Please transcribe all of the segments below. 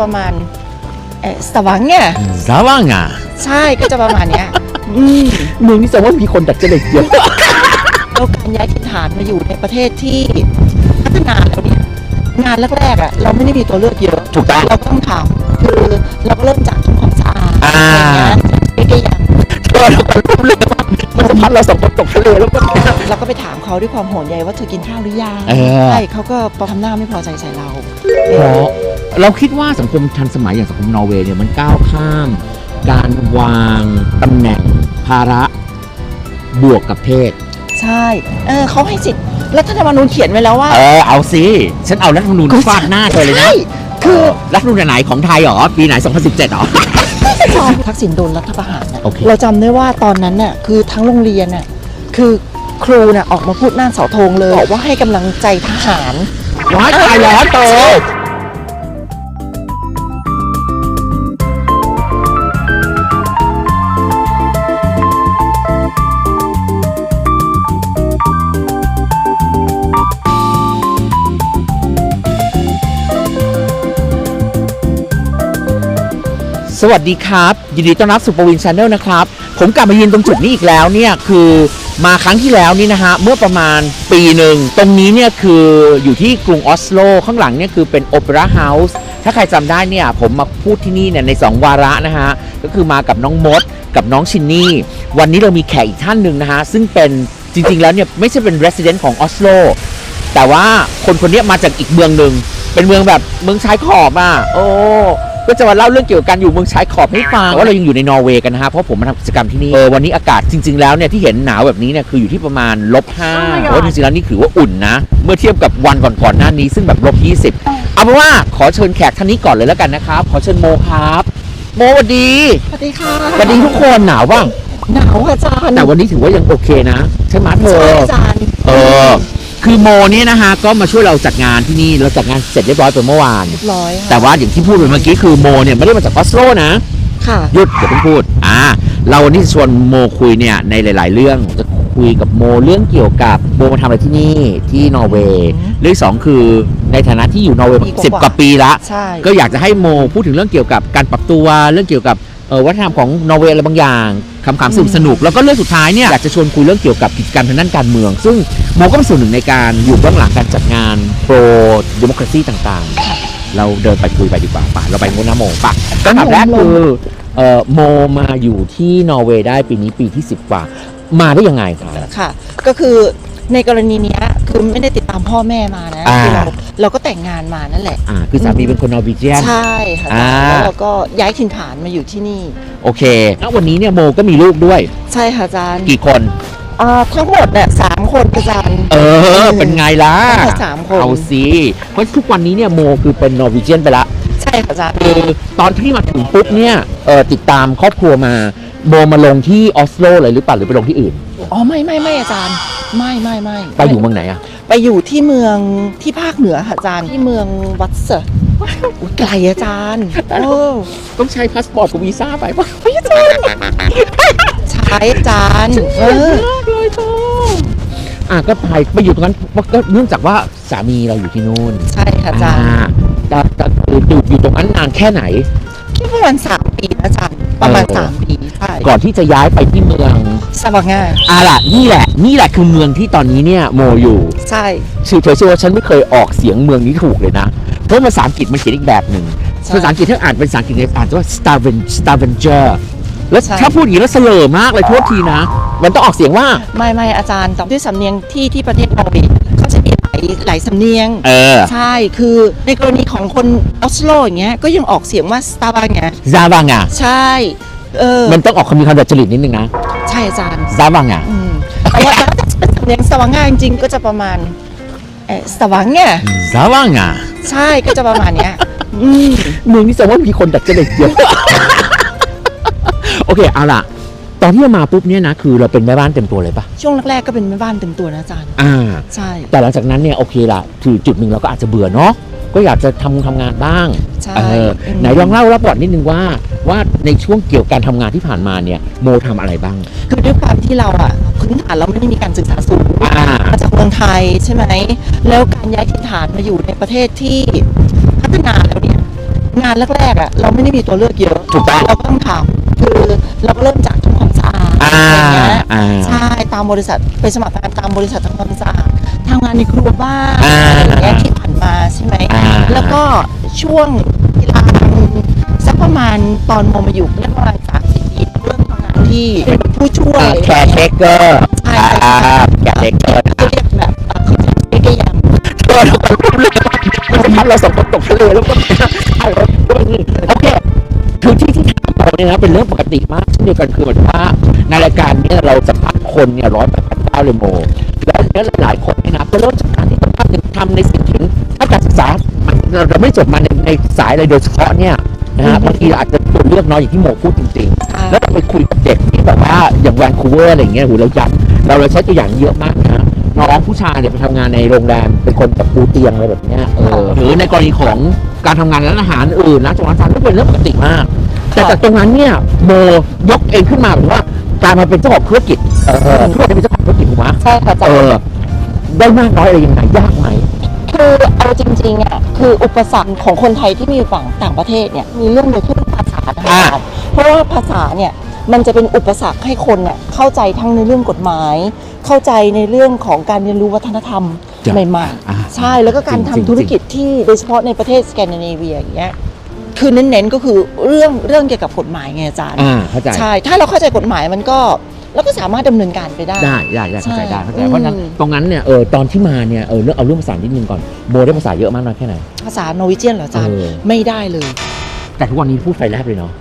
ประมาณเออสว่างเนี่ยซาว่างอะใช่ก็จะประมาณเนี้ยอืมเมืองนี้แสดงว่ามีคนดัดจริตเยอะ แล้วการย้ายถิ่นฐานมาอยู่ในประเทศที่พัฒนาแล้วเนี่ยงานแรกๆอะเราไม่ได้มีตัวเลือกเยอะถูกต้องเราต้องทำคือเราก็เริ่มจากทำความสะอาดอ่า อะไรเงี้ยก็ยังเออเราก็รู้เลยว่ามันจะพัดเราสองคนตกทะเลแล้วก็เราก็ไปถามเขาด้วยความห่วงใยว่าเธอกินข้าวหรือยังเออ ใช่เขาก็ทำหน้าไม่พอใจใส่เรา เพราะเราคิดว่าสังคมทันสมัยอย่างสังคมนอร์เวย์เนี่ยมันก้าวข้าม การวางตำแหน่งภาระบวกกับเพศ ใช่เออเขาให้สิทธิ์รัฐธรรมนูญเขียนไว้แล้วว่า เออ เอาสิ ฉันเอารัฐธรรมนูญฟาดหน้าเธอเลยนะใช่คือ รัฐธรรมนูญไหนของไทยเหรอ ปีไหน 2017เหรอ ทักษิณโดนรัฐประหารนะเราจำได้ว่าตอนนั้นน่ะคือทั้งโรงเรียนน่ะคือครูน่ะออกมาพูดหน้าเสาธงเลยบอกว่าให้กำลังใจทหารว้ายตายแล้วโต สวัสดีครับ ยินดีต้อนรับสู่ปวินชาแนลนะครับ ผมกลับมายืนตรงจุดนี้อีกแล้วเนี่ยคือมาครั้งที่แล้วนี่นะฮะเมื่อประมาณปีหนึ่ง ตรงนี้เนี่ยคืออยู่ที่กรุงออสโล ข้างหลังเนี่ยคือเป็นโอเปร่าเฮาส์ถ้าใครจำได้เนี่ยผมมาพูดที่นี่เนี่ยใน 2 วาระนะฮะ ก็คือมากับน้องมดกับน้องชินนี่ วันนี้เรามีแขกอีกท่านหนึ่งนะฮะ ซึ่งเป็นจริง ๆ แล้วเนี่ยไม่ใช่เป็น resident ของออสโลแต่ว่าคนคนนี้มาจากอีกเมืองหนึ่งเป็นเมืองแบบเมืองชายขอบอะโอ้ ก็จะมาเล่าเรื่องเกี่ยวกับการอยู่เมืองชายขอบให้ฟังแต่ว่าเรายังอยู่ในนอร์เวย์กันนะฮะเพราะผมมาทำกิจกรรมที่นี่เออวันนี้อากาศจริง ๆแล้วเนี่ยที่เห็นหนาวแบบนี้เนี่ยคืออยู่ที่ประมาณลบห้า Oh my god เพราะจริงๆแล้วนี่ถือว่าอุ่นนะ เมื่อเทียบกับวันก่อนๆหน้านี้ซึ่งแบบลบยี่สิบเอาเป็นว่าขอเชิญแขกท่านนี้ก่อนเลยแล้วกันนะครับขอเชิญโมครับโมสวัสดีสวัสดีค่ะสวัสดีทุกคนหนาวบ้างหนาวค่ะอาจารย์แต่วันนี้ถือว่ายังโอเคนะ ใช่ไหมเธใช่ออาจารย์เออ คือโมเนี่ยนะฮะก็มาช่วยเราจัดงานที่นี่เราจัดงานเสร็จเรียบร้อยไปเมื่อวาน เรียบร้อยค่ะแต่ว่าอย่างที่พูดไปเมื่อกี้คือโมเนี่ยไม่ได้มาจากออสโลนะ ค่ะ หยุดอย่าเพิ่งพูด อ่า เราวันนี้จะชวนโมคุยเนี่ยในหลาย ๆ เรื่องจะคุยกับโมเรื่องเกี่ยวกับโมมาทำอะไรที่นี่ที่นอร์เวย์อืมเรื่องที่สองคือในฐานะที่อยู่นอร์เวย์ปีกว่าสิบกว่าปีละ ใช่ ก็อยากจะให้โมพูดถึงเรื่องเกี่ยวกับการปรับตัวเรื่องเกี่ยวกับเอ่อ วัฒนธรรมของนอร์เวย์อะไรบางอย่างคำขำสนุกสนุก แล้วก็เรื่องสุดท้ายเนี่ยอยากจะชวนคุยเรื่องเกี่ยวกับกิจกรรมทางด้านการเมือง ซึ่งโมก็เป็นส่วนหนึ่งในการอยู่เบื้องหลังการจัดงานโปรดิโมคราซีต่างๆ เราเดินไปคุยไปดีกว่าป่ะเราไปงูนะโมป่ะคำถามแรกคือเอ่อโมมาอยู่ที่นอร์เวย์ได้ปีนี้ปีที่ 10 กว่า มาได้ยังไงครับค่ะ ก็คือในกรณีเนี้ยคือไม่ได้ติดตามพ่อแม่มานะอ่าคือเรา เราก็แต่งงานมานั่นแหละ อ่าคือสามีเป็นคนนอร์วีเจียน ใช่ค่ะอาอ่าจารย์แล้วเราก็ย้ายถิ่นฐานมาอยู่ที่นี่ โอเคแล้ววันนี้เนี่ยโมก็มีลูกด้วย ใช่ค่ะอาจารย์กี่คน อ่าทั้งหมดเนี่ยสามคนอาจารย์ เออ เป็นไงล่ะทั้งหมดสามคน เอาสิเพราะทุกวันนี้เนี่ยโมคือเป็นนอร์วีเจียนไปละใช่ค่ะอาจารย์คือตอนที่มาถึงปุ๊บเนี่ยเออติดตามครอบครัวมาโมมาลงที่ออสโลเลยหรือเปล่าหรือไปลงที่อื่น อ๋อไม่ไม่ไม่อาจารย์ ไม่ไม่ไม่ไปอยู่เมืองไหนอะ ไปอยู่ที่เมืองที่ภาคเหนือค่ะอาจารย์ที่เมืองวัดเซอร์อุ๊ยไกลอาจารย์โอ้ต้องใช้พาสปอร์ตกับวีซ่าไปปะใช่อาจารย์เออ มากเลยเธออะก็ไปไปอยู่ตรงนั้นก็เนื่องจากว่าสามีเราอยู่ที่นู่นใช่ค่ะอาจารย์แต่แต่คืออยู่อยู่ตรงนั้นนานแค่ไหน คิดประมาณสามปีนะอาจารย์ ประมาณเออ สามปีใช่ก่อนที่จะย้ายไปที่เมืองสว่างงาอะล่ะนี่แหละ นี่แหละคือเมืองที่ตอนนี้เนี่ยโมอยู่ ใช่ชื่อเธอเชื่อว่าฉันไม่เคยออกเสียงเมืองนี้ถูกเลยนะ เพราะภาษาอังกฤษมันเขียนอีกแบบหนึ่งใช่ ภาษาอังกฤษถ้าอ่านเป็นภาษาอังกฤษเนี่ยอ่านว่า Staven Stavanger แล้วใช่ ถ้าพูดอย่างนี้แล้วเสลอมากเลยโทษทีนะ มันต้องออกเสียงว่า ไม่ไม่อาจารย์แต่ด้วยสำเนียงที่ที่ประเทศนอร์เวย์เขาจะมีหลายหลายสำเนียง เออใช่คือในกรณีของคนออสโลอย่างเงี้ยก็ยังออกเสียงว่าสตาร์บัคไงซาบังอะใช่เออมันต้องออกคำมีคำดัดจริตนิดนึงนะใช่อาจารย์ซาบังอะอืมแต่ว่าถ้าเป็นสำเนียงสว่างงาจริงๆก็จะประมาณเออสว่างเนี่ยซาบังอะใช่ก็จะประมาณเนี้ยอืมเมืองนี้แสดงว่ามีคนดัดจริตเยอะ โอเคเอาล่ะ ตอนที่เรามาปุ๊บเนี่ยนะคือเราเป็นแม่บ้านเต็มตัวเลยปะช่วงแรกๆก็เป็นแม่บ้านเต็มตัวนะอาจารย์ อ่า ใช่ แต่หลังจากนั้นเนี่ยโอเคละถือจุดหนึ่งเราก็อาจจะเบื่อเนาะก็อยากจะทำทำงานบ้างใช่เอออืม ไหนลองเล่ารับก่อนนิดนึงว่าว่าในช่วงเกี่ยวกับการทำงานที่ผ่านมาเนี่ยโมทำอะไรบ้าง คือด้วยความที่เราอะพื้นฐานเราไม่ได้มีการศึกษาสูงอ่า มาจากเมืองไทยใช่ไหมแล้วการย้ายถิ่นฐานมาอยู่ในประเทศที่พัฒนาแล้วเนี่ยงานแรกๆอะเราไม่ได้มีตัวเลือกเยอะถูกต้อง เราก็ต้องทำคือเราก็เริ่มจากทำความสะ อาดอ่าอะไรเงี้ยอ่าใช่ตามบริษัทไปสมัครงานตามบริษัททำความสะอาดทำงานในครัวบ้างอ่าอะไรอย่างเงี้ยที่ผ่านมาใช่ไหมอ่า แล้วก็ช่วงเวลาสักประมาณตอนโมมาอยู่ได้ประมาณสามสิบปีเริ่มทำงานที่เป็นผู้ช่วย แคร์เทคเกอร์ใช่อ่าใช่แคร์เทคเกอร์เขาเรียกแบบเอ่อเขาจะเรียกยังเออเราตกทะเลเราสองคนตกทะเลแล้วก็ถ่ายรถด้วยโอเคคือที่ที่ถาม เราเนี่ยนะเป็นเรื่องปกติมากเช่นเดียวกันคือหมายถึงว่าในรายการเนี้เราสัมภาษณ์คนเนี่ยร้อยแปดพันเก้าเลยโมแล้วเนี่ยหลายๆคนเนี่ยนะก็เริ่มจากการที่ต้องทำในสิ่งที่ถ้าการศึกษามันเราเราไม่จบมาในในสายอะไรโดยเฉพาะเนี่ยนะฮะบางทีเราอาจจะตัวเลือกน้อยอย่างที่โมพูดจริง ๆ แล้วเราไปคุยกับเด็กที่แบบว่าอย่างแวนคูเวอร์อะไรอย่างเงี้ยโหเรายัดเราเราใช้ตัวอย่างเยอะมากนะน้องผู้ชายเนี่ยไปทำงานในโรงแรมเป็นคนแบบปูเตียงอะไรแบบเนี้ยเออหรือในกรณีของการทำงานร้านอาหารอื่นนะจังหวัดทานก็เป็นเรื่องปกติมาก แต่จากตรงนั้นเนี่ยโมยกเองขึ้นมาแบบว่าการมาเป็นเจ้าของธุรกิจเออทุกคนเป็นเจ้าของธุรกิจถูกไหมใช่ค่ะอาจาเอรย์อได้มากน้อยอะไรยังไงยากไหมคือเอาจริงๆอะคืออุปสรรคของคนไทยที่มีอยู่ฝั่งต่างประเทศเนี่ยมีเรื่องเดียวที่เป็นภาษานะคะอ่าเพราะว่าภาษาเนี่ยมันจะเป็นอุปสรรคให้คนเนี่ยเข้าใจทั้งในเรื่องกฎหมาย เข้าใจในเรื่องของการเรียนรู้วัฒนธรรมใหม่อ่าๆใช่แล้วก็การทำจริงๆธุรกิจที่โดยเฉพาะในประเทศสแกนดิเนเวียอย่างเงี้ย คือเน้นๆก็คือเรื่องเรื่องเกี่ยวกับกฎหมายไงอาจารย์อ่าเข้าใจใช่ ถ้าเราเข้าใจกฎหมายมันก็เราก็สามารถดำเนินการไปได้ ได้ได้ได้เข้าใจได้เข้าใจใช่เพราะฉะนั้นอืม ตรงนั้นเนี่ยเออตอนที่มาเนี่ยเออเรื่องเอาเรื่องภาษานิดนึงก่อนโมได้ภาษาเยอะมากน้อยแค่ไหน ภาษาโนวิเจียนเหรออาจารย์ เออ ไม่ได้เลย แต่ทุกวันนี้พูดไฟแลบเลยเนาะ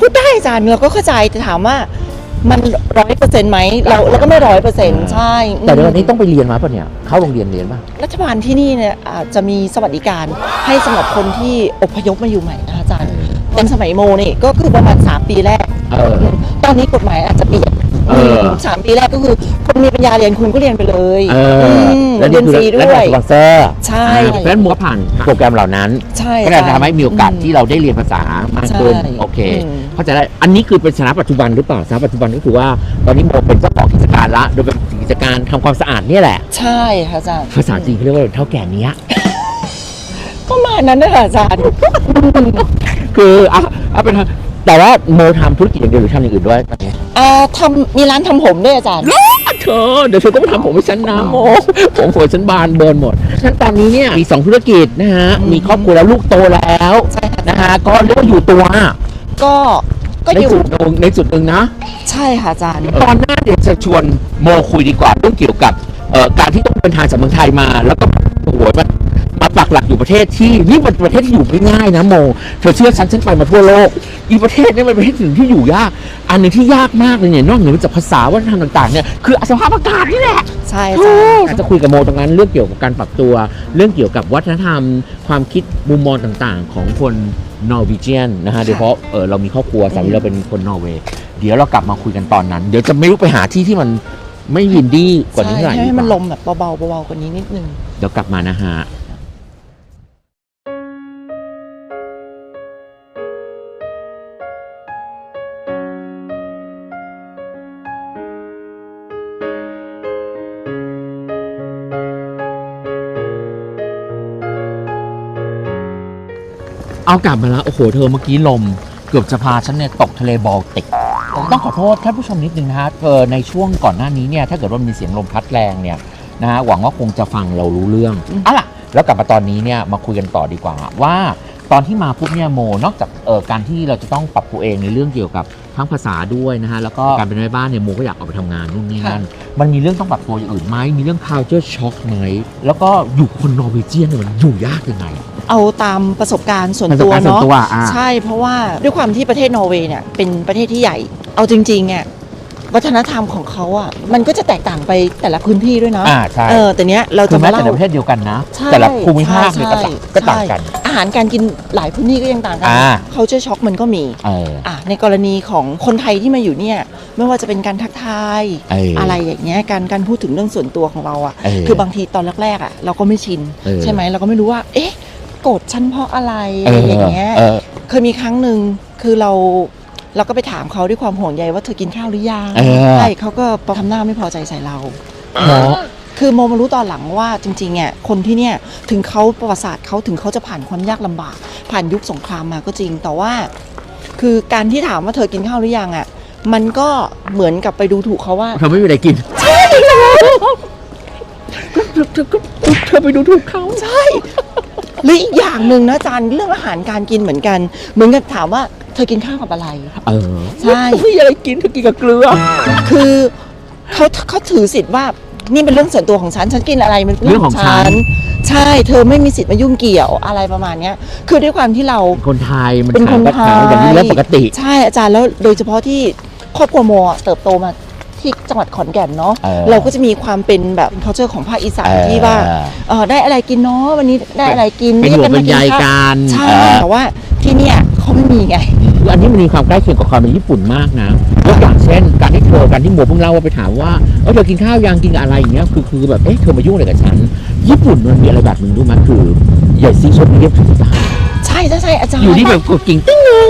พูดได้อาจารย์เราก็เข้าใจแต่ถามว่า มันร้อยเปอร์เซ็นต์ไหมเราเราก็ไม่ร้อยเปอร์เซ็นต์ใช่แต่ในวันนี้ต้องไปเรียนมาป่ะเนี่ย เข้าโรงเรียนเรียนป่ะ รัฐบาลที่นี่เนี่ยอาจจะมีสวัสดิการให้สำหรับคนที่อพยพมาอยู่ใหม่นะอาจารย์ตอนสมัยโมนี่ก็คือประมาณ 3 ปีแรก เออ ตอนนี้กฎหมายอาจจะเปลี่ยนเออม สามปีแรกก็คือคนมีปัญญาเรียนคุณก็เรียนไปเลยเออมแล้วเรียนคือฟรีด้และวยสปอนเซอร์ใช่ เพราะฉะนั้นมัวผ่านโปรแกรมเหล่านั้นใช่ก็จะอาจารย์ทำให้มีโอกาสที่เราได้เรียนภาษามากขึ้นใช่โอเค อืม เข้าใจได้ อันนี้คือเป็นสถานะปัจจุบันหรือเปล่าสถานะปัจจุบันก็คือว่าตอนนี้โมเป็นเจ้าของกิจการละ โดยเป็นกิจการทำความสะอาดเนี่ยแหละ ใช่ค่ะอาจารย์ภาษาจีนเขาเรียกว่าเท่าแก่เนี้ย ประมาณนั้นนะคะอาจารย์ คืออะอะเป็นทาง แต่ว่าโมทำธุรกิจอย่างเดียวหรือทำอย่างอื่นด้วยตอนนี้อ่าทำมีร้านทำผมด้วยอาจารย์ เธอเดี๋ยวเธอก็มาทำผมให้ฉันนะโมผมหัวฉันบานเบิร์นหมดฉะนันตอนนี้เนี่ยมีสองธุรกิจนะฮะอืมมีครอบครัวแล้วลูกโตแล้วใช่ค่ะ นะฮะก็เรียกว่าอยู่ตัวก็ก็ในอยู่จุดหนึ่งในจุดหนึ่งนะ ใช่ค่ะอาจารย์ ตอนหน้าเดี๋ยวจะชวนโมคุยดีกว่าเรื่องเกี่ยวกับเอ่อการที่ต้องเดินทางจากเมืองไทยมา แล้วก็โอ้โหมามาปัก หลักอยู่ประเทศที่นี่มันประเทศที่อยู่ไม่ง่ายนะโมเธอเชื่อฉันฉันไปมาทั่วโลกอีประเทศเนี้มันเป็นประเทศหนึ่งที่อยู่ยากอันหนึ่งที่ยากมากเลยเนี่ยนอกเหนือจากภาษาวัฒนธรรมต่างๆเนี่ยคือสภาพอากาศนี่แหละใช่อาจารย์อาจจะคุยกับโมตรงนั้นเรื่องเกี่ยวกับการปรับตัว เรื่องเกี่ยวกับวัฒนธรรม ความคิดมุมมองต่างๆ ของคนนอร์วีเจียนนะฮะโดยเฉพาะเออเรามีครอบครัวสามีเราเป็นคนนอร์เวย์เดี๋ยวเรากลับมาคุยกันตอนนั้น เดี๋ยวจะไม่รู้ไปหาที่ที่มันไม่ยินดี้กว่านี้เท่าไหร่ใช่ให้มันดีกลว่ามแบบเบาๆเบาๆกว่านี้นิดนึงเดี๋ยวกลับมานะฮะ เอากลับมาแล้ว โอ้โห เธอเมื่อกี้ลม เกือบจะพาฉันเนี่ยตกทะเลบอลติก ต้องขอโทษท่านผู้ชมนิดนึงนะฮะเออในช่วงก่อนหน้านี้เนี่ย ถ้าเกิดว่ามีเสียงลมพัดแรงเนี่ยนะฮะหวังว่าคงจะฟังเรารู้เรื่องอะล่ะ แล้วกลับมาตอนนี้เนี่ยมาคุยกันต่อดีกว่า ว่าตอนที่มาปุ๊บเนี่ยโม นอกจากเอ่อการที่เราจะต้องปรับตัวเองในเรื่องเกี่ยวกับทั้งภาษาด้วยนะฮะแล้วก็การเป็นแม่บ้านเนี่ยโมก็อยากออกไปทำงานนู่นนี่นั่นมันมีเรื่องต้องปรับตัวอย่างอื่นไหมมีเรื่อง culture shock ไหมแล้วก็อยู่คนนอร์เวย์เจียนเนี่ยมันอยู่ยากยังไง เอาตามประสบการณ์ส่วนประสบตัวการณ์ส่วนเนาะตัวอะใช่เพราะว่าด้วยความที่ประเทศนอร์เวย์เนี่ยเป็นประเทศที่ใหญ่ เอาจริงๆอะวัฒนธรรมของเขาอะมันก็จะแตกต่างไปแต่ละพื้นที่ด้วยเนาะอ่าใช่เออแต่เนี้ยเราคืจะอแม้มาแต่เล่าในประเทศเดียวกันนะใช่แต่ละภูมิภาคเนี่ยก็ใช่ต่างก็ต่างกันใช่อาหารการกินหลายพื้นที่ก็ยังต่างกัอ่าเขาเจอช็อกมันก็มีเอออะในกรณีของคนไทยที่มาอยู่เนี่ยไม่ว่าจะเป็นการทักทายเออออะไรอย่างเงี้ยการการพูดถึงเรื่องส่วนตัวของเราอะเออคือบางทีตอนแรกๆอะเราก็ไม่ชินเออใช่ไหมเราก็ไม่รู้ว่าเอ๊ะ โกรธฉันเพราะอะไรเออะไรออย่างเงี้ยเออเคยมีครั้งหนึ่งคือเราเราก็ไปถามเขาด้วยความห่วงใยว่าเธอกินข้าวหรือยังเออใช่เขาก็ทำหน้าไม่พอใจใส่เราเพราะคือโมมารู้ตอนหลังว่าจริงๆอะคนที่เนี่ยถึงเขาประวัติศาสตร์เขาถึงเขาจะผ่านความยากลำบาก ผ่านยุคสงครามมาก็จริง แต่ว่า คือการที่ถามว่าเธอกินข้าวหรือยังอะ มันก็เหมือนกับไปดูถูกเขาว่าเธอไม่มีอะไรกินใช่เธอก็เธอไปดูถูกเขาใช่ หรืออีกอย่างหนึ่งนะอาจารย์เรื่องอาหารการกินเหมือนกัน เหมือนกับถามว่าเธอกินข้าวกับอะไร เออ ใช่ ไม่มีอะไรกินเธอกินกับเกลือ คือเขาเขาถือสิทธิ์ว่านี่เป็นเรื่องส่วนตัวของฉัน ฉันกินอะไรมันเป็นเรื่องของฉัน ใช่เธอไม่มีสิทธิ์มายุ่งเกี่ยวอะไรประมาณเนี้ย คือด้วยความที่เราคนไทยมันเป็นคนไทยขายอย่างนี้เรื่องปกติ ใช่อาจารย์แล้วโดยเฉพาะที่ครอบครัวโมอะเติบโตมา ที่จังหวัดขอนแก่นเนาะเออเราก็จะมีความเป็นแบบ culture ของภาคอีสานเออที่ว่าเออได้อะไรกินเนาะวันนี้ได้อะไรกินเป็นห่วงรียเป็นใยมาข้าวกันใช่เออ แต่ว่าที่เนี่ยเขาไม่มีไง คืออันนี้มันมีความใกล้เคียงกับความเป็นญี่ปุ่นมากนะยกอย่างเช่น การที่เธอการที่โมเพิ่งเล่าว่าไปถามว่าเออเธอกินข้าวยังกินกับอะไรอย่างเงี้ยคือคือแบบเอ๊ะเธอมายุ่งอะไรกับฉันญี่ปุ่นมันมีอะไรแบบหนึ่งรู้ไหมคืออย่าซีชดเรียบถึงบ้าน ใช่ใช่ใช่อาจารย์อยู่ที่แบบกดกิ่งติ้งนึง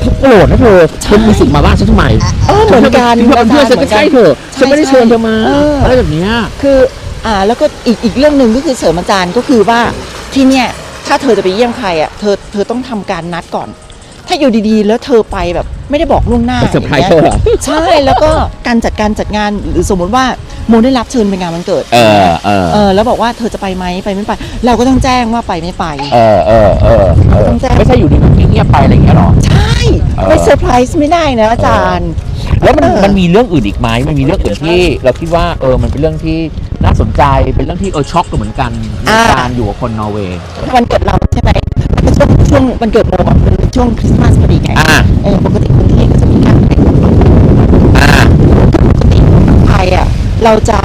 เขาโกรธนะเธอเธอมีสิทธิ์มาบ้านฉันทำไมเออเหมือนกันเธอเป็นเพื่อนฉันก็ใช่เธอฉันไม่ได้เชิญเธอมาเออออะไรแบบเนี้ยคืออ่าแล้วก็อีกอีกเรื่องหนึ่งก็คือเสริมอาจารย์ก็คือว่าที่เนี่ยถ้าเธอจะไปเยี่ยมใครอะเธอเธอต้องทำการนัดก่อน ถ้าอยู่ดีๆ แล้วเธอไปแบบไม่ได้บอกล่วงหน้าไปเซอร์ไพรส์ย่างเธองี้ยเหรอ ใช่แล้วก็การจัดการจัดงานหรือสมมติว่าโมได้รับเชิญไปงานวันเกิดเออเออ เออแล้วบอกว่าเธอจะไปไหมไปไม่ไป เราก็ต้องแจ้งว่าไปไม่ไป เออเออเออเออต้องแจ้ง ไม่ใช่อยู่ดีมันเงียบๆไปอะไรอย่างเงี้ยหรอ ใช่เออ ไม่เซอร์ไพรส์ไม่ได้นะอาจารย์ แล้วมันเออ มันมีเรื่องอื่นอีกไหมมันมีเรื่องอื่นที่เราคิดว่าเออมันเป็นเรื่องที่น่าสนใจเป็นเรื่องที่เออช็อกก็เหมือนกันในการอยู่กับคนนอร์เวย์ วันเกิดเราใช่ไหมเป็นช่วงช่วงวันเกิดโมอะเป็นช่วงคริสต์มาสพอดีไงอ่า เออปกติคนที่ก็จะมีการแต่งตัวอ่า ปกติคนไทยอะเราจะ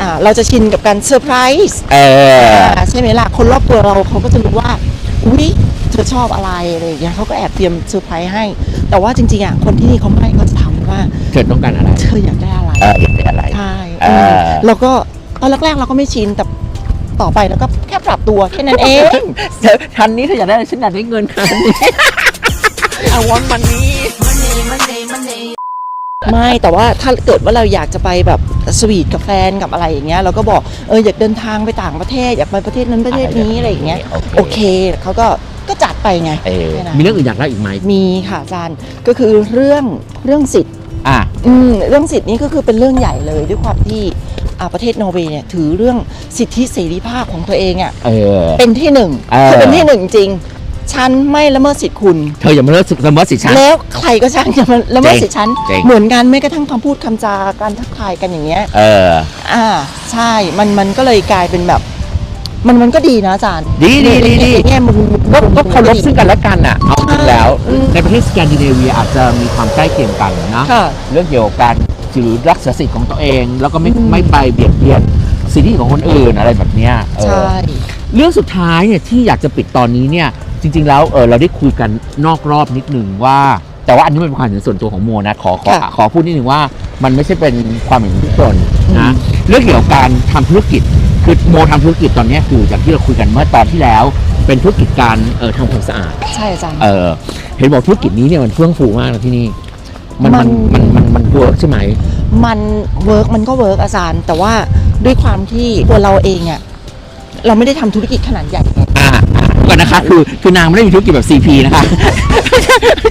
อ่าเราจะชินกับการเซอร์ไพรส์เออ อ่าใช่ไหมล่ะคนรอบตัวเราเขาก็จะรู้ว่าอุ้ยเธอชอบอะไรอะไรอย่างเงี้ยเขาก็แอบเตรียมเซอร์ไพรส์ให้ แต่ว่าจริงๆอะคนที่นี่เขาไม่เขาจะถามว่าเธอต้องการอะไร เธออยากได้อะไร เอออยากได้อะไร ใช่เออเออเราก็ตอนแรกๆเราก็ไม่ชินแต่ ต่อไปเราก็แค่ปรับตัวแค่นั้นเองเธอทันนี้เธออยากได้อะไรฉันอยากได้เงินคันนี้ I want money ไม่แต่ว่าถ้าเกิดว่าเราอยากจะไปแบบสวีทกับแฟนกับอะไรอย่างเงี้ยเราก็บอกเอออยากเดินทางไปต่างประเทศอยากไปประเทศนั้นประเทศนี้อะไรอย่างเงี้ยโอเคโอเคเขาก็ก็จัดไปไงเออแค่นั้นมีเรื่องอื่นอยากได้อีกไหมมีค่ะอาจารย์ก็คือเรื่องเรื่องสิทธิ์ อะอืมเรื่องสิทธิ์นี้ก็คือเป็นเรื่องใหญ่เลยด้วยความที่อ่าประเทศนอร์เวย์เนี่ยถือเรื่องสิทธิเสรีภาพของตัวเองอะเออ เป็นที่หนึ่งเออ คือเป็นที่หนึ่งจริง ฉันไม่ละเมิดสิทธิ์คุณ เธออย่ามาเลิกละเมิดสิทธิฉัน แล้วใครก็ช่างจะมาละเมิดเจ๋งสิทธิ์ฉัน เจ๋ง เหมือนกันแม้กระทั่งคำพูดคำจาการทักทายกันอย่างเงี้ย เออ อ่าใช่ มันมันก็เลยกลายเป็นแบบ มันมันก็ดีนะอาจารย์ดีดีดีดี ในแง่มุมก็ก็เคารพซึ่งกันและกันอะ เอา จริงแล้วอืมในประเทศสแกนดิเนเวียอาจจะมีความใกล้เคียงกันนะค่ะ เรื่องเกี่ยวกับการถือรักษาสิทธิ์ของตัวเอง แล้วก็ไม่อืมไม่ไปเบียดเบียนสิทธิของคนอื่นอะไรแบบเนี้ยเออ ใช่ เรื่องสุดท้ายเนี่ยที่อยากจะปิดตอนนี้เนี่ยจริง ๆ แล้วเออเราได้คุยกันนอกรอบนิดนึงว่า แต่ว่าอันนี้มันเป็นความเห็นส่วนตัวของโมนะขอขอค่ะขอพูดนิดนึงว่า มันไม่ใช่เป็นความเห็นของทุกคนอืนะมเรื่องเกี่ยวกับการทำธุรกิจ คือโมทำธุรกิจตอนเนี้ยคืออย่างที่เราคุยกันเมื่อตอนที่แล้ว เป็นธุรกิจการเออทำความสะอาด ใช่อาจารย์ เออเห็นบอกธุรกิจนี้เนี่ยมันเฟื่องฟูมากนะที่นี่ มันมัมันนมันมันมันเวิร์กใช่ไหม มันเวิร์กมันก็เวิร์กอาจารย์ แต่ว่าด้วยความที่ตัวเราเองอะเราไม่ได้ทำธุรกิจขนาดใหญ่ไงอ่าอ่าก่อนนะคะคือคือนางไม่ได้มีธุรกิจแบบ CP นะคะ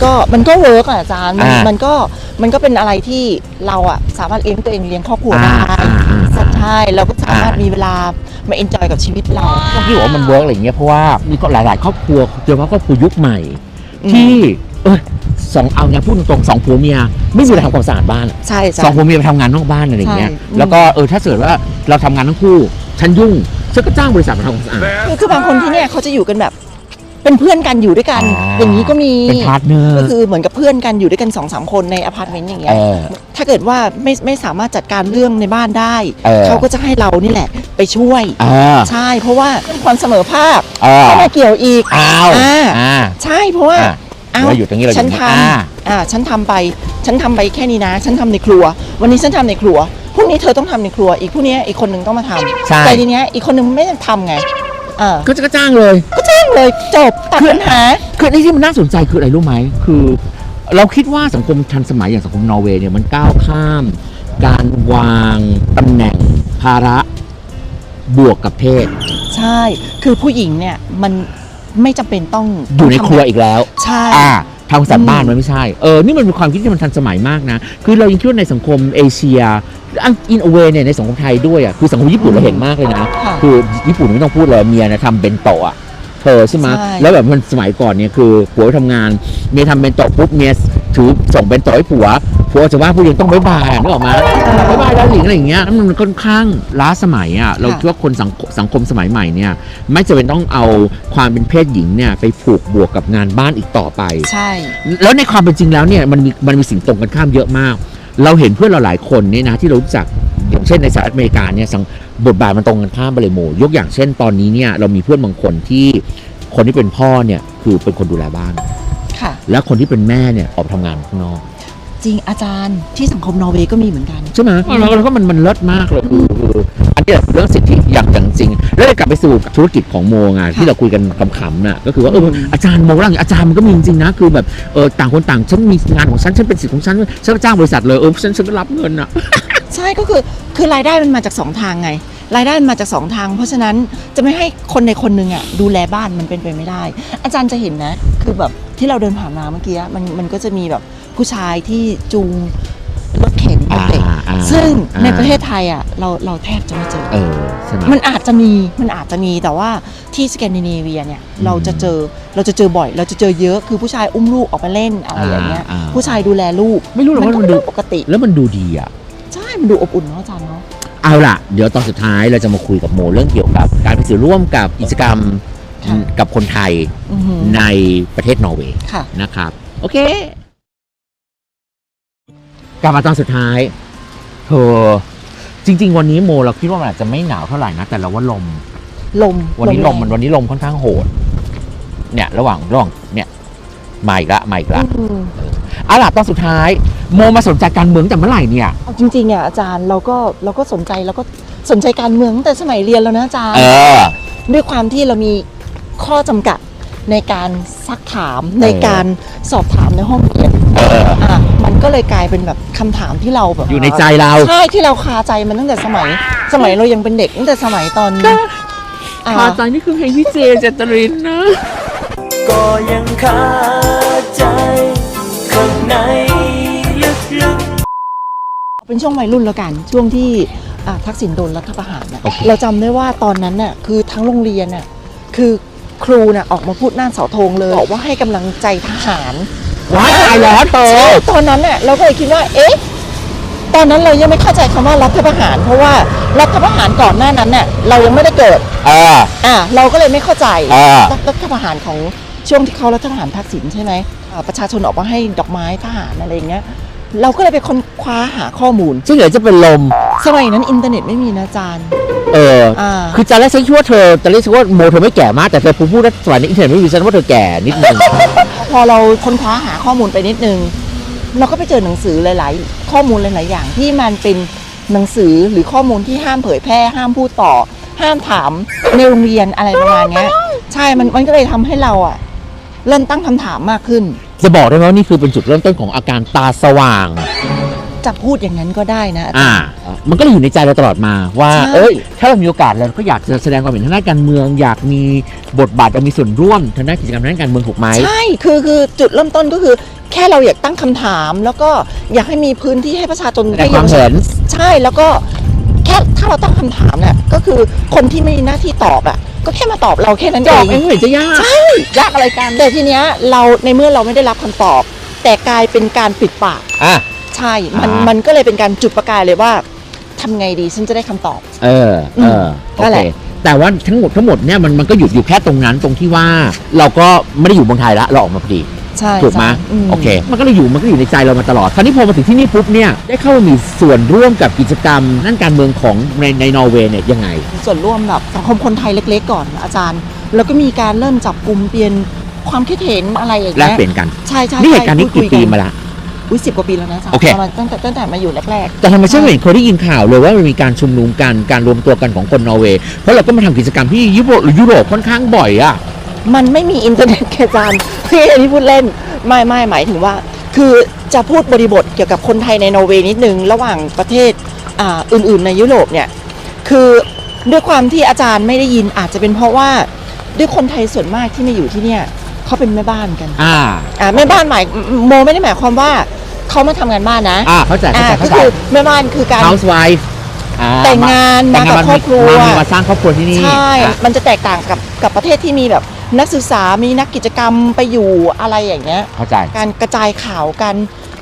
ก็มันก็เวิร์กอะอาจารย์มันอ่ามัมันก็มันก็เป็นอะไรที่เราอะสามารถเลี้ยงตัวเองเลี้ยงครอบครัวได้อ่าอ่าอ่า ใช่เราก็สามารถอ่ามีมีเวลามาเอนจอยกับชีวิตเรา ที่บอกว่ามันเวิร์กอะไรอย่างเงี้ยเพราะว่ามีก็หลาย ๆ ครอบครัวโดยเฉพาะครอบครัวยุคใหม่อืมที่เออสองเอาไงพูดตรงๆสองผัวเมียไม่มีเวลาทำความสะอาดบ้านใช่อาจารสองย์ผัวเมียไปทำงานนอกบ้านอะไรอย่างเงี้ยใช่อืมแล้วก็เออถ้าเกิดว่าเราทำงานทั้งคู่ฉันยุ่งฉันก็จ้างบริษัทมาทำความสะอาด คือคือบางคนที่เนี่ยเขาจะอยู่กันแบบ เป็นเพื่อนกันอยู่ด้วยกันอ่าอย่างนี้ก็มีเป็นพาร์ทเนอร์ก็คือเหมือนกับเพื่อนกันอยู่ด้วยกันสองสามคนในอพาร์ตเมนต์อย่างเงี้เอยอถ้าเกิดว่าไม่ไม่สามารถจัดการเรื่องในบ้านได้เออเขาก็จะให้เรานี่แหละ ไปช่วยเออใช่เพราะว่าความเสมอภาคเออเข้ามาเกี่ยวอีกอ้าวอ่า อ่า ใช่เพราะว่าอะอ้าวเราอยู่ตรงนี้เราอยู่ฉันตรงนี้ทอ่าำอ่าฉันทำไป ฉันทำไปแค่นี้นะ ฉันทำในครัว วันนี้ฉันทำในครัวพรุ่งนี้เธอต้องทำในครัว อีกพรุ่งนี้อีกคนหนึ่งต้องมาทำใช่ แต่ทีเนี้ยอีกคนหนึ่งไม่ได้ทำไง อ่าก็จะก็จ้างเลยก็แจ้งเลยจบตัดปัญหา คือที่มันน่าสนใจคืออะไรรู้ไหมคือ เราคิดว่าสังคมทันสมัยอย่างสังคมนอร์เวย์เนี่ยมันก้าวข้าม การวางตำแหน่งภาระบวกกับเพศ ใช่ คือผู้หญิงเนี่ยมันไม่จำเป็นต้องอยู่ในต้งครัวทำอีกแล้ว ใช่ อ่าทำสัตอืว์มบ้านมันไม่ใช่ เออ นี่มันเป็นความคิดที่มันทันสมัยมากนะ คือเรายังคิดว่าในสังคมเอเชียอินโอเวเนี่ยในสังคมไทยด้วยอะ คือสังคมญี่ปุ่นเราเห็นมากเลยนะ ค่ะคือญี่ปุ่นไม่ต้องพูดเลยเมียนะทำเบนโตะอะเธอใช่ไหมใช่ แล้วแบบมันสมัยก่อนเนี่ยคือผัวไปทำงาน เมียทำเบนโตะปุ๊บเมียถือส่งเบนโตะให้ผัว ผัวจะว่าผู้ยังต้องบายบายอะนึกออกมาบายบายแล้วหญิงอะไรอย่างเงี้ยนั่นมันค่อนข้างล้าสมัยอะเราคิดว่าคนสังคมสังคมสมัยใหม่เนี่ยไม่จำเป็นต้องเอาความเป็นเพศหญิงเนี่ยไปผูกบวกกับงานบ้านอีกต่อไป ใช่ แล้วในความเป็นจริงแล้วเนี่ยมันมีมันมีสิ่งตรงกันข้ามเยอะมาก เราเห็นเพื่อนเราหลายคนเนี่ยนะที่เรารู้จักอย่างเช่นในสหรัฐอเมริกาเนี่ยสังบทบาทมันตรงกันข้ามไปเลยโมยกอย่างเช่นตอนนี้เนี่ยเรามีเพื่อนบางคนที่คนที่เป็นพ่อเนี่ยคือเป็นคนดูแลบ้านค่ะและคนที่เป็นแม่เนี่ยออกไปทำงานข้างนอกจ ริงอาจารย์ที่สังคมนอร์เวย์ก็มีเหมือนกัน ใช่ไหมแล้วแล้วก็มันมันเลิศมากเลยคือคืออันนี้แหละคือเรื่องสิทธิอย่างอย่างจริง แล้วเลยกลับไปสู่ธุรกิจของโมไงานที่เราคุยกันขำๆน่ะก็คือว่าเอออืมอาจารย์โมร่างอาจารย์มันก็มีจริงๆนะคือแบบเออต่างคนต่างฉันมีงานของฉันฉันเป็นสิทธิ์ของฉันฉันก็จ้างบริษัทเลยเออฉันฉันก็รับเงินอะใช่ก็คือคือรายได้มันมาจากสองทางไง รายได้มันมาจากสองทาง เพราะฉะนั้นจะไม่ให้คนในคนหนึงอะดูแลบ้านมันเป็นไปไม่ได้ อาจารย์จะเห็นนะ คือแบบที่เราเดินผ่านมาเมื่อกี้มันมันก็จะมีแบบผู้ชายที่จูงรถเข็นเด็ก อ่าอ่าซึ่งอ่า ในประเทศไทยอะเราเราแทบจะไม่เจอ เออใช่ไหม มันอาจจะมี มันอาจจะมี แต่ว่าที่สแกนดิเนเวียเนี่ย เราจะเจอ เราจะเจอบ่อย เราจะเจอเยอะ คือผู้ชายอุ้มลูกออกมาเล่นอะไรอย่างเงี้ย อ่าอ่า ผู้ชายดูแลลูก ไม่รู้หรอกว่าก็มันดูเรื่องปกติ แล้วมันดูดีอะ ใช่ มันดูอบอุ่นเนาะอาจารย์ เนาะเอาล่ะ เดี๋ยวตอนสุดท้ายเราจะมาคุยกับโมเรื่องเกี่ยวกับการไปสื่อร่วมกับกิจกรรมค่ะ กับคนไทยอือหือในประเทศนอร์เวย์ค่ะ นะครับ โอเค กลับมาตอนสุดท้ายเธอจริง ๆ วันนี้โมเราคิดว่ามันอาจจะไม่หนาวเท่าไหร่นะ แต่เราว่าลม ลมวันนี้ลมมันแรงวันนี้ลมค่อนข้างโหด เนี่ย ระหว่างระหว่างเนี่ยมาอีกละมาอีกละอืมเอาล่ะตอนสุดท้าย โมมาสนใจการเมืองแต่เมื่อไหร่เนี่ย เอาจริงๆอะอาจารย์เราก็เราก็สนใจเราก็สนใจการเมืองตั้งแต่สมัยเรียนแล้วนะอาจารย์ เออ ด้วยความที่เรามีข้อจำกัดในการซักถามในการสอบถามในห้องเรียนเออ อะมันก็เลยกลายเป็นแบบคำถามที่เราแบบอยู่ในใจเรา ใช่ที่เราคาใจมันตั้งแต่สมัย สมัยเรายังเป็นเด็กตั้งแต่สมัยตอนอ่า คาใจนี่คือเพลงพี่เจเจตรินนะ ก็ยังคา เป็นช่วงวัยรุ่นแล้วกัน ช่วงที่อ่าทักษิณโดนรัฐประหารน่ะโอเค เราจำได้ว่าตอนนั้นน่ะคือทั้งโรงเรียนน่ะคือครูน่ะออกมาพูดหน้าเสาธงเลยบอกว่าให้กำลังใจทหาร ว้ายตายแล้วเธอใช่ตอนนั้นน่ะเราก็เลยคิดว่า เอ๊ะ ตอนนั้นเรายังไม่เข้าใจคำว่ารัฐประหาร เพราะว่ารัฐประหารก่อนหน้านั้นน่ะเรายังไม่ได้เกิด เออ อ่าเราก็เลยไม่เข้าใจอ่ารัฐรัฐประหารของช่วงที่เขารัฐประหารทักษิณใช่ไหมอ่าประชาชนออกมาให้ดอกไม้ทหารอะไรอย่างเงี้ย เราก็เลยไปค้นคว้าหาข้อมูล ซึ่งเดี๋ยวจะเป็นลม สมัยนั้นอินเทอร์เน็ตไม่มีนะอาจารย์ เอออ่าคือจะแรกฉันคิดว่าเธอจะเรียกฉันว่าโมเธอไม่แก่มากแต่เธอพูดพูดว่าสมัยนี้อินเทอร์เน็ตไม่มีฉันว่าเธอแก่นิดนึง พอเราค้นคว้าหาข้อมูลไปนิดนึง เราก็ไปเจอหนังสือหลาย ๆ ข้อมูลหลาย ๆ อย่างที่มันเป็นหนังสือหรือข้อมูลที่ห้ามเผยแพร่ ห้ามพูดต่อ ห้ามถามในโรงเรียนอะไรประมาณเนี้ย ใช่มันมันก็เลยทำให้เราอะเริ่มตั้งคำถามมากขึ้น จะบอกได้ไหมว่านี่คือเป็นจุดเริ่มต้นของอาการตาสว่าง จะพูดอย่างนั้นก็ได้นะอาจาอ่ารย์มันก็เลยอยู่ในใจเราตลอดมาว่า ใช่ เอ้ย ถ้าเรามีโอกาสเราก็อยากจะแสดงความเห็นทางด้านการเมือง อยากมีบทบาทอยากมีส่วนร่วมทางด้านกิจกรรมทางด้านการเมืองถูกไหม ใช่คือคือจุดเริ่มต้นก็คือ แค่เราอยากตั้งคำถาม แล้วก็อยากให้มีพื้นที่ให้ประชาชนแสดงความเห็น ใช่แล้วก็ แค่ถ้าเราตั้งคำถามเนี่ยก็คือคนที่ไม่มีหน้าที่ตอบอะ ก็แค่มาตอบเราแค่นั้นจเออกงเองไม่เห็นจะยาก ใช่ยากอะไรกันแต่ทีเนี้ยเราในเมื่อเราไม่ได้รับคำตอบ แต่กลายเป็นการปิดปาก อะ ใช่ มันอ่ามั มันก็เลยเป็นการจุดประกายเลยว่าทำไงดีฉันจะได้คำตอบ เออเออโอนั่นเคแหละ แต่ว่าทั้งหมดทั้งหมดเนี่ยมันมันก็หยุดอยู่แค่ตรงนั้นตรงที่ว่าเราก็ไม่ได้อยู่เมืองไทยละเราออกมาพอดี ใช่ถูกไหมใช่มโอเค มันก็เลยอยู่มันก็อยู่ในใจเรามาตลอด คราวนี้พอมาถึงที่นี่ปุ๊บเนี่ยได้เข้ามามีส่วนร่วมกับกิจกรรมด้านการเมืองของในในนอร์เวย์เนี่ยยังไง ส่วนร่วมแบบสังคมคนไทยเล็ก ๆ ก่อนอาจารย์ แล้วก็มีการเริ่มจับกลุ่มเปลี่ยนความคิดเห็นอะไรอย่างแลกเงี้ยเปลี่ยนกัน ใช่ใช่นี่เหตุการณ์นี้พูดกี่คุยปีนมาละ อุ้ยสิบกว่าปีแล้วนะอาจารย์โอเค ประมาณตั้งแต่ตั้งแต่มาอยู่แรก แต่ทำไมฉันไม่เห็นเคยได้ยินข่าวเลยว่ามันมีการชุมนุมกันการรวมตัวกันของคนนอร์เวย์เพราะเราก็มาทำกิจกรรมที่ยุโรปหรือยุโรปค่อนข้างบ่อยอะๆ มันไม่มีอินเทอร์เน็ตแค่อาจารย์พี่อันนี้พูดเล่นไม่ไม่หมายถึงว่า คือจะพูดบริบทเกี่ยวกับคนไทยในนอร์เวย์นิดนึง ระหว่างประเทศอ่าอื่นๆ ในยุโรปเนี่ยคือด้วยความที่อาจารย์ไม่ได้ยินอาจจะเป็นเพราะว่าด้วยคนไทยส่วนมากที่มาอยู่ที่เนี่ยเขาเป็นแม่บ้านกัน อ่าอ่าแม่บ้านหมายโมไม่ได้หมายความว่าเขามาทำงานบ้านนะอ่าเข้าใจเข้าอ่าใจก็เข้าใจคือแม่บ้านคือการ housewife อ่าแต่งงานมากับครอบครัวมามาสร้างครอบครัวที่นี่ใช่อะมันจะแตกต่างกับกับประเทศที่มีแบบ นักศึกษามีนักกิจกรรมไปอยู่อะไรอย่างเงี้ย เข้าใจ การกระจายข่าวกัน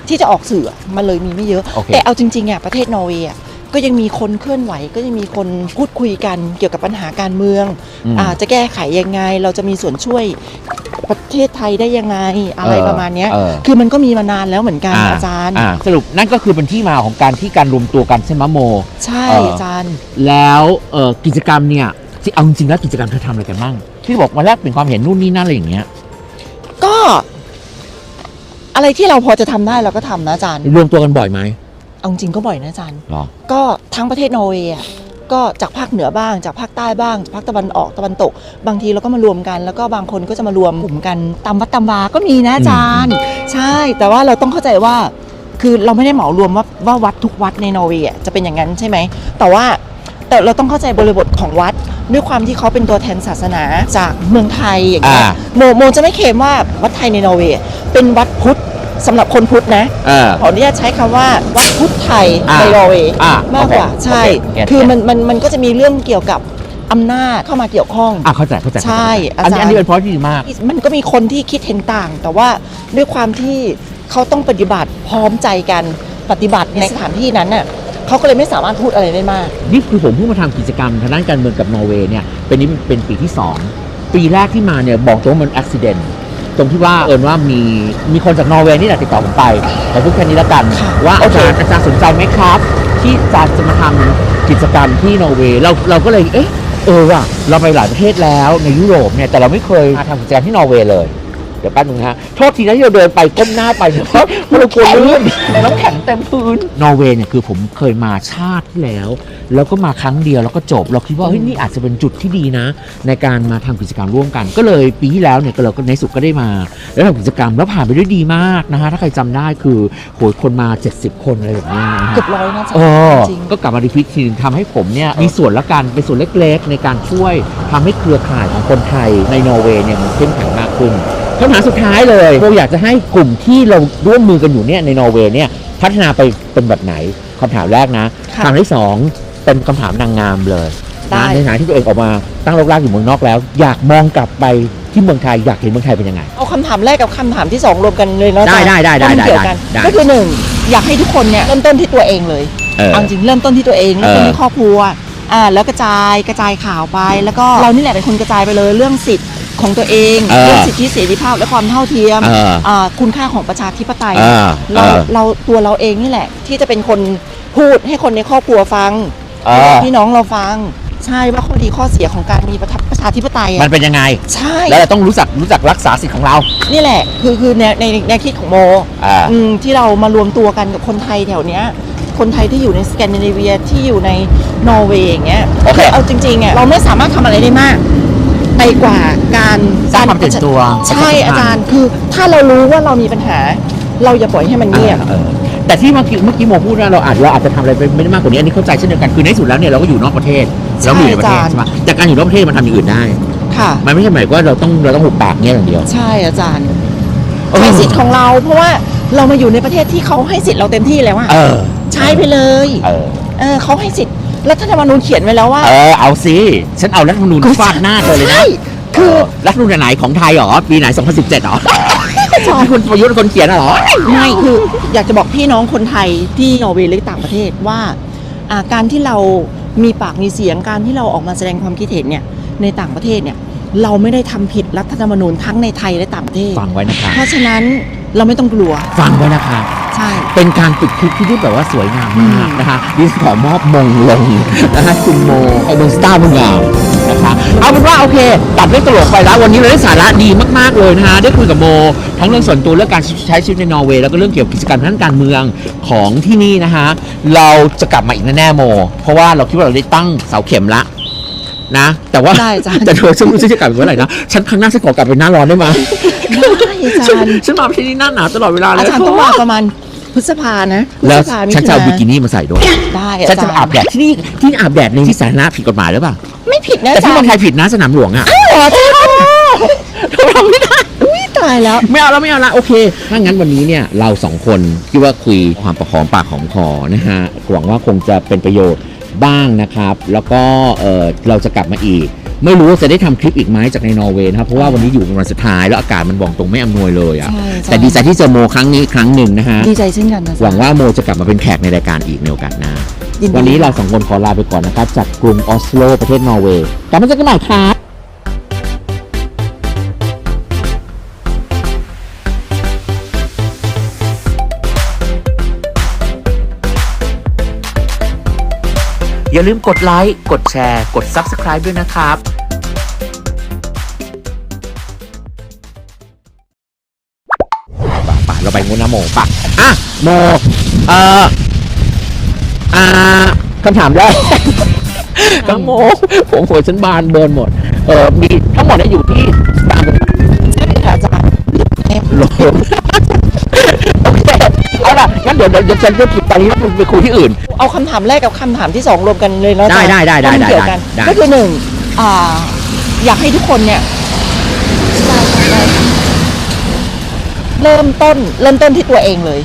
ที่จะออกสื่อมันเลยมีไม่เยอะ โอเค แต่เอาจริงๆอะประเทศนอร์เวย์อะก็ยังมีคนเคลื่อนไหว ก็ยังมีคนพูดคุยกันเกี่ยวกับปัญหาการเมืองอืม อ่าจะแก้ไขยังไง เราจะมีส่วนช่วยประเทศไทยได้ยังไงอะไรเออประมาณเนี้ย เออ คือมันก็มีมานานแล้วเหมือนกันอาจารย์อ่าสรุปนั่นก็คือเป็นที่มาของการที่การรวมตัวกันใช่ไหมโม ใช่เอออ อาจารย์ แล้วเอ่อกิจกรรมเนี่ย ที่เอาจริงๆแล้วกิจกรรมเธอทำอะไรกันบ้างที่บอกมาแลกเปลี่ยนความเห็นนู่นนี่นั่นอะไรอย่างเงี้ยก็ อะไรที่เราพอจะทำได้เราก็ทำนะอาจารย์รวมตัวกันบ่อยไหมเอาจริงก็บ่อยนะอาจารย์ หรอ ก็ทั้งประเทศนอร์เวย์อะก็จากภาคเหนือบ้าง จากภาคใต้บ้างจากภาคตะวันออกตะวันตก บางทีเราก็มารวมกัน แล้วก็บางคนก็จะมารวมกลุ่มกันตามวัดตามวาก็มีนะอาจารย์ ใช่ แต่ว่าเราต้องเข้าใจว่า คือเราไม่ได้เหมารวมว่าว่าวัดทุกวัดในนอร์เวย์อะจะเป็นอย่างนั้นใช่ไหมแต่ว่า แต่เราต้องเข้าใจบริบทของวัด ด้วยความที่เขาเป็นตัวแทนศาสนาจากเมืองไทยอย่างเงี้ยอ่า โมโมจะไม่เคลมว่าวัดไทยในนอร์เวย์เป็นวัดพุทธสำหรับคนพุทธนะ เออ ขออนุญาตใช้คำว่าวัดพุทธไทยอ่าในนอร์เวย์อ่ามากกว่าโอเคใช่ โอเคเก็ตคือเก็ตมันมันมันก็จะมีเรื่องเกี่ยวกับอำนาจเข้ามาเกี่ยวข้อง อะเข้าใจเข้าใจเข้าจใช่อันนี้อาจารย์ อันนี้เป็นเพราะที่ดีมาก มันก็มีคนที่คิดเห็นต่าง แต่ว่าด้วยความที่เขาต้องปฏิบัติพร้อมใจกันปฏิบัติในสถานที่นั้นน่ะ เขาก็เลยไม่สามารถพูดอะไรได้มาก นี่คือผมเพิ่งมาทำกิจกรรมทางด้านการเมืองกับนอร์เวย์เนี่ยเป็นนี้เป็นปีที่ 2 ปีแรกที่มาเนี่ยบอกตรงว่ามันอุบิเหตุตรงที่ว่าเอิญว่ามีมีคนจากนอร์เวย์นี่แหละติดต่อผมไปแต่พูดแค่นี้แล้วกันค่ะว่าโออาเคจารย์อาจารย์สนใจไหมครับ ที่อาจารย์จะมาทำกิจกรรมที่นอร์เวย์เราเราก็เลยเอ๊ะเออว่ะเราไปหลายประเทศแล้วในยุโรปเนี่ยแต่เราไม่เคยมาทำกิจกรรมที่นอร์เวย์เลยเดี๋ยวแป๊บนึงฮะโทษทีนะที่เราเดินไปก้มหน้าไปเพราะเพราะเรากลัวลื่นน้ำแข็งเต็มพื้น นอร์เวย์เนี่ยคือผมเคยมาชาติที่แล้ว แล้วก็มาครั้งเดียวแล้วก็จบ เราคิดว่าเฮ้ยนี่อาจจะเป็นจุดที่ดีนะ ในการมาทำกิจกรรมร่วมกัน ก็เลยปีที่แล้วเนี่ยก็เราก็ในสุดก็ได้มา แล้วทำกิจกรรมแล้วผ่านไปด้วยดีมากนะฮะถ้าใครจำได้คือโหยคนมา 70 คนอะไรแบบเนี้ยนะฮะ เกือบร้อยนะอาจารเออย์จริง ก็กลับมารีพีททีนึงทำให้ผมเนี่ยมีส่วนละกันเป็นส่วนเล็กๆ ในการช่วยทำให้เครือข่ายของคนไทยในนอร์เวย์เนี่ยมันเข้มแข็งมากขึ้น คำถามสุดท้ายเลยเราอยากจะให้กลุ่มที่เราร่วมมือกันอยู่เนี่ยในนอร์เวย์เนี่ยพัฒนาไปเป็นแบบไหนคำถามแรกนะค่ะ คำถามที่สองเป็นคำถามนางงามเลยได้ นะในฐานะที่ตัวเองออกมาตั้งรกรากอยู่เมืองนอกแล้ว อยากมองกลับไปที่เมืองไทยอยากเห็นเมืองไทยเป็นยังไง เอาคำถามแรกกับคำถามที่สองรวมกันเลยเนาะอาจารย์ได้ได้ได้เพราะมันได้เกี่ยวกันได้ก็คือหนึ่งอยากให้ทุกคนเนี่ยเริ่มต้นที่ตัวเองเลยเออ เอาจริงเริ่มต้นที่ตัวเองเริ่มต้นเออที่ครอบครัวอ่าแล้วกระจายกระจายข่าวไป แล้วก็เรานี่แหละเป็นคนกระจายไปเลยเรื่องสิทธิ์ ของตัวเองเออเรื่องสิทธิเสรีภาพและความเท่าเทียมเอออ่าคุณค่าของประชาธิปไตยเออเราเออเราตัวเราเองนี่แหละ ที่จะเป็นคนพูดให้คนในครอบครัวฟังเออพี่น้องเราฟังใช่ว่าข้อดีข้อเสียของการมีประทับประชาธิปไตยมัอะนเป็นยังไง ใช่แล้วเราต้องรู้จักรู้จักรักษาสิทธิ์ของเรา นี่แหละ คือคือในในแนวคิดของโมอ่าอืมที่เรามารวมตัวกันกับคนไทยแถวเนี้ย คนไทยที่อยู่ในสแกนดิเนเวียที่อยู่ในนอร์เวย์อย่างเงี้ยโอเคเอาจริงๆอะเราไม่สามารถทำอะไรได้มาก ไปกว่าการสร้างความตื่นตัวใช่อาจารย์คือถ้าเรารู้ว่าเรามีปัญหา เราอย่าปล่อยให้มันเงียบเออแต่ที่เมื่อกี้เมื่อกี้โมพูดว่าเราอาจเราอาจจะทำอะไรไปไม่ได้มากกว่านี้อันนี้เข้าใจเช่นเดียวกันคือในที่สุดแล้วเนี่ยเราก็อยู่นอกประเทศเราไม่อยู่ในประเทศใช่อาจารย์ใช่ไหมแต่การอยู่นอกประเทศมันทำอย่างอื่นได้ค่ะมันไม่ใช่หมายว่าเราต้องเราต้องหุบปากเงี้ยอย่างเดียว ใช่อาจารย์ใช้สิทธิ์ของเราเพราะว่าเรามาอยู่ในประเทศที่เขาให้สิทธิ์เราเต็มที่แล้วอะเออใช้ไปเลยเออเออเขาให้สิทธิ์ รัฐธรรมนูญเขียนไว้แล้วว่า เออเอาสิฉันเอารัฐธรรมนูญฟาดหน้าเธอเลยนะใช่คือ เรัฐธรรมนูญไหนของไทยเหรอปีไหน 2017เหรอที่คุณประยุทธ์เป็นคนเขียนน่ะเหรอ ไม่คืออยากจะบอกพี่น้องคนไทยที่นอร์เวย์หรือต่างประเทศว่าอ่าการที่เรามีปากมีเสียงการที่เราออกมาแสดงความคิดเห็นเนี่ยในต่างประเทศเนี่ยเราไม่ได้ทำผิดรัฐธรรมนูญทั้งในไทยและต่างประเทศ ฟังไว้นะคะเพราะฉะนั้นเราไม่ต้องกลัว ฟังไว้นะคะ ใช่ เป็นการปิดคลิปที่ดูแบบว่าสวยงามมากนะคะดิฉันขอมอบมงลงนะคะคุณโมไอดนสตาร์มึงงามนะคะเอาเป็นว่าโอเค ตัดเรื่องตลกไปแล้ววันนี้เราได้สาระดีมากๆเลยนะคะได้คุยกับโม ทั้งเรื่องส่วนตัวเรื่องการใช้ชีวิตในนอร์เวย์แล้วก็เรื่องเกี่ยวกับกิจกรรมทางการเมืองของที่นี่นะคะเราจะกลับมาอีกแน่ๆโม เพราะว่าเราคิดว่าเราได้ตั้งเสาเข็มละนะ แต่ว่าได้จ้ะ แต่เธอฉันไม่รู้ฉันจะกลับไปเมื่อไหร่นะฉันครั้งหน้าฉันขอกลับไปหน้าร้อนได้ไหม ได้อาจารย์ฉันมาที่นี่หน้าหนาวตลอดเวลาเลยอาจารย์ต้องมาประมาณ พฤษภานะพฤแล้วษภามิฉันถุจะเอาบินากินี่มาใส่ด้วยได้ฉัอานจาจะรย์อาบแดดที่นี่ที่อาบแดดในที่สาธารณะผิดกฎหมายหรือเปล่าไม่ผิดนะแต่อาที่จารเมืองย์ไทยผิดนะสนามหลวงอะอ๋ออาจารย์เราทำไม่ได้อุ้ยตายแล้ว ไม่เอาแล้วไม่เอาละโอเคถ้างั้นวันนี้เนี่ยเราสองคนคิดว่าคุยความประหอมปากหอมคอนะฮะหวังว่าคงจะเป็นประโยชน์บ้างนะครับ แล้วก็เออเราจะกลับมาอีก ไม่รู้ว่าจะได้ทำคลิปอีกไหมจากในนอร์เวย์นะครับเพราะว่าวันนี้อยู่เป็นวันสุดท้ายแล้วอากาศมันบอกตรงไม่อำนวยเลยอะใช่ใช่แต่ดีใจที่เจอโมครั้งนี้อีกครั้งหนึ่งนะฮะดีใจเช่นกันนะอาจารย์หวังว่าโมจะกลับมาเป็นแขกในรายการอีกในโอกาสหน้ายินดีวันนี้เราสองคนขอลาไปก่อนนะครับจากกรุงออสโลประเทศนอร์เวย์กลับมาเจอกันใหม่ครับ อย่าลืมกดไลค์ กดแชร์ กด Subscribe ด้วยนะครับป่ะป่ะเราไปงุนนะโมป่ะอะโมเอ่ออ่าคำถามแรก ทั้งโมผมหัวฉันบานเบิร์นหมด เออมีทั้งหมดเนี่ยอยู่ที่ตามใช่ค่ะอาจารย์เต็มโลมโอเค เอาล่ะงั้นเดี๋ยวเดี๋ยวเดี๋ยวฉันจะปิดตอนนี้แล้วไปคุยที่อื่น เอาคำถามแรกกับคำถามที่สองรวมกันเลยเนาะอาจารย์ได้ได้ได้เพราะมันได้เกี่ยวกันได้ ก็คือหนึ่งอ่าอยากให้ทุกคนเนี่ย เริ่มต้นเริ่มต้นที่ตัวเองเลย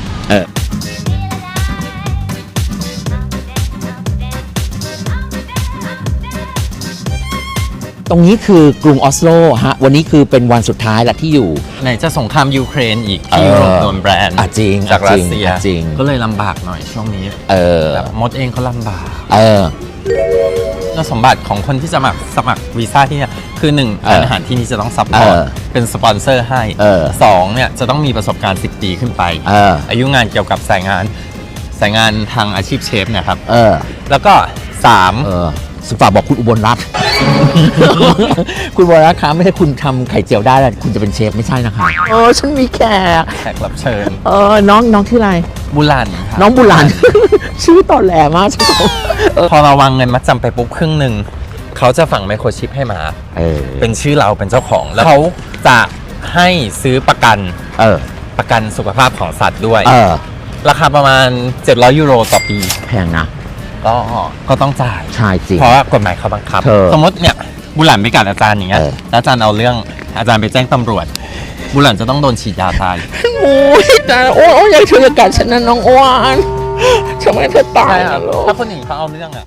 ตรงนี้คือกรุงออสโลฮะวันนี้คือเป็นวันสุดท้ายละที่อยู่ ไหนจะสงครามยูเครนอีกเออที่ยุโรปโดนแบรนด์อะจริงจากอะรัจริสงเซียอะจริงก็เลยลำบากหน่อยช่วงนี้เออแบบมดเองก็ลำบาก เออแล้วสมบัติของคนที่จะมาสมัครวีซ่าที่เนี่ยคือหนึ่งเอออาหารที่นี่จะต้องซัพพอร์ตเออเป็นสปอนเซอร์ให้เออสองเนี่ยจะต้องมีประสบการณ์ 10 ปีขึ้นไปเอออายุงานเกี่ยวกับสายงานสายงานทางอาชีพเชฟเนะครับเออแล้วก็สามเออ สุฝากบอกคุณอุบลรัตน์ คุณอุบลรัตน์ครับไม่ใช่คุณทำไข่เจียวได้แล้วคุณจะเป็นเชฟไม่ใช่นะคะเออฉันมีแขกแขกรับเชิญ เออน้องน้องชื่ออะไร บุลันครับน้องบุรัน ชื่อต่อแหลมากฉันบอกพอเราวางเงินมาจำไปปุ๊บครึ่งหนึ่ง เขาจะฝังไมโครชิปให้มา เออเป็นชื่อเราเป็นเจ้าของ แล้วเขาจะให้ซื้อประกันเออประกันสุขภาพของสัตว์ด้วย เออราคาประมาณ 700 ยูโรต่อปี แพงนะ ก็ก็ต้องจ่าย ใช่จริง เพราะว่ากฎหมายเขาบังคับ เธอสมมติเนี่ยบุหลันไม่กัดอาจารย์อย่างเงี้ยเออ แล้วอาจารย์เอาเรื่องอาจารย์ไปแจ้งตำรวจ บุหลันจะต้องโดนฉีดยาตายโอ้ยแต่โอ้ยโอ้ยอยากเธอจะกัดฉันนะน้องอ้วนทำไมเธอตายใช่ครัอะบลูก ถ้าคนอื่นเขาเอาเรื่องอะ